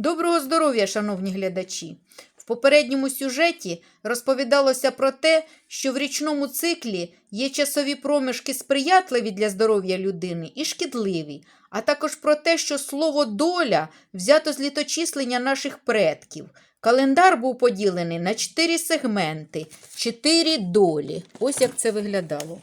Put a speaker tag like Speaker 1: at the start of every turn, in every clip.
Speaker 1: Доброго здоров'я, шановні глядачі! В попередньому сюжеті розповідалося про те, що в річному циклі є часові проміжки сприятливі для здоров'я людини і шкідливі, а також про те, що слово доля взято з літочислення наших предків. Календар був поділений на чотири сегменти, чотири долі. Ось як це виглядало.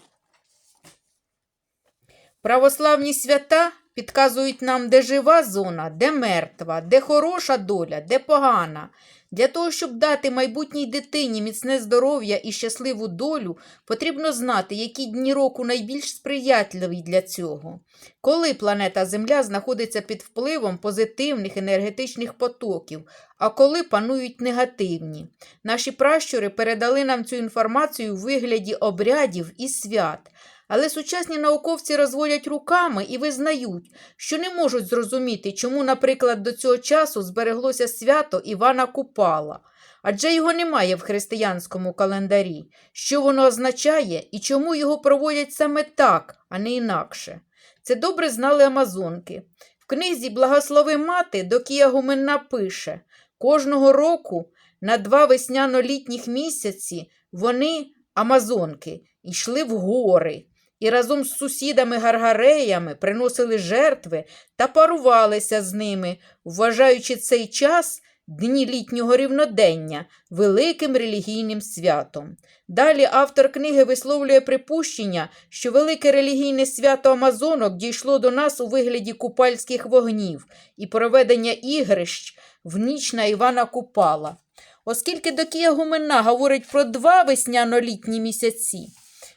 Speaker 1: Православні свята підказують нам, де жива зона, де мертва, де хороша доля, де погана. Для того, щоб дати майбутній дитині міцне здоров'я і щасливу долю, потрібно знати, які дні року найбільш сприятливі для цього. Коли планета Земля знаходиться під впливом позитивних енергетичних потоків, а коли панують негативні. Наші пращури передали нам цю інформацію у вигляді обрядів і свят. Але сучасні науковці розводять руками і визнають, що не можуть зрозуміти, чому, наприклад, до цього часу збереглося свято Івана Купала, адже його немає в християнському календарі, що воно означає і чому його проводять саме так, а не інакше. Це добре знали амазонки. В книзі Благослови мати Докія Гуменна пише кожного року на два весняно-літніх місяці вони, амазонки, йшли в гори і разом з сусідами-гаргареями приносили жертви та парувалися з ними, вважаючи цей час дні літнього рівнодення великим релігійним святом. Далі автор книги висловлює припущення, що велике релігійне свято Амазонок дійшло до нас у вигляді купальських вогнів і проведення ігрищ в ніч на Івана Купала. Оскільки Докія Гуменна говорить про два весняно-літні місяці,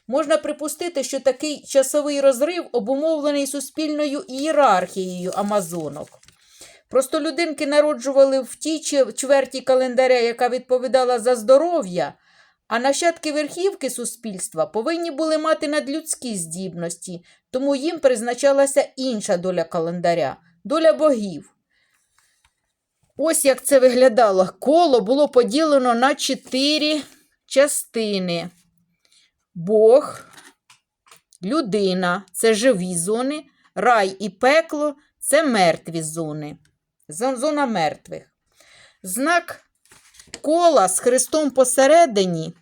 Speaker 1: Можна припустити, що такий часовий розрив обумовлений суспільною ієрархією амазонок. Просто людинки народжували в тій чв- чверті календаря, яка відповідала за здоров'я, а нащадки верхівки суспільства повинні були мати надлюдські здібності, тому їм призначалася інша доля календаря доля богів. Ось як це виглядало. Коло було поділено на чотири частини. Бог, людина це живі зони, рай і пекло це мертві зони. Зона мертвих. Знак кола з Христом посередині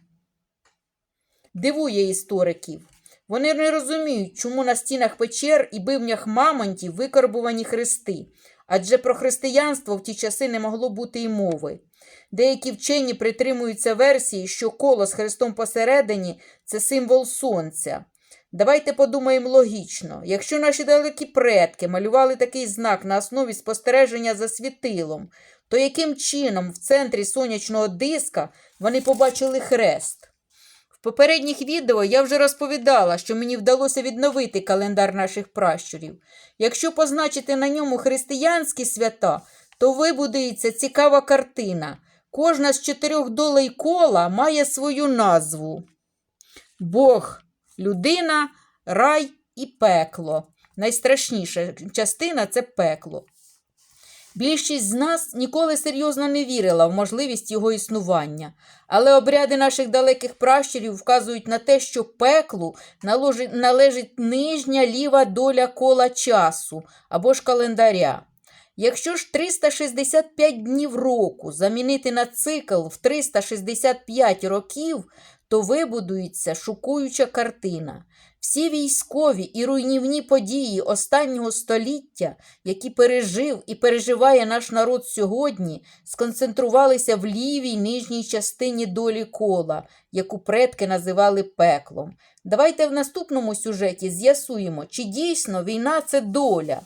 Speaker 1: дивує істориків. Вони не розуміють, чому на стінах печер і бивнях мамонтів викарбувані хрести, адже про християнство в ті часи не могло бути й мови. Деякі вчені притримуються версії, що коло з хрестом посередині це символ сонця. Давайте подумаємо логічно. Якщо наші далекі предки малювали такий знак на основі спостереження за світилом, то яким чином в центрі сонячного диска вони побачили хрест? В попередніх відео я вже розповідала, що мені вдалося відновити календар наших пращурів. Якщо позначити на ньому християнські свята, то вибудується цікава картина. Кожна з чотирьох долей кола має свою назву: Бог, людина, рай і пекло. Найстрашніша частина це пекло. Більшість з нас ніколи серйозно не вірила в можливість його існування, але обряди наших далеких пращурів вказують на те, що пеклу належить нижня ліва доля кола часу або ж календаря. Якщо ж 365 днів року замінити на цикл в 365 років, то вибудується шокуюча картина. Всі військові і руйнівні події останнього століття, які пережив і переживає наш народ сьогодні, сконцентрувалися в лівій нижній частині долі кола, яку предки називали пеклом. Давайте в наступному сюжеті з'ясуємо, чи дійсно війна це доля.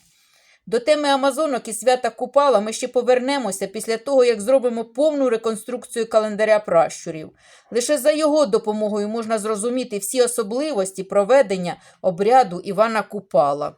Speaker 1: До теми Амазонок і свята Купала ми ще повернемося після того, як зробимо повну реконструкцію календаря пращурів. Лише за його допомогою можна зрозуміти всі особливості проведення обряду Івана Купала.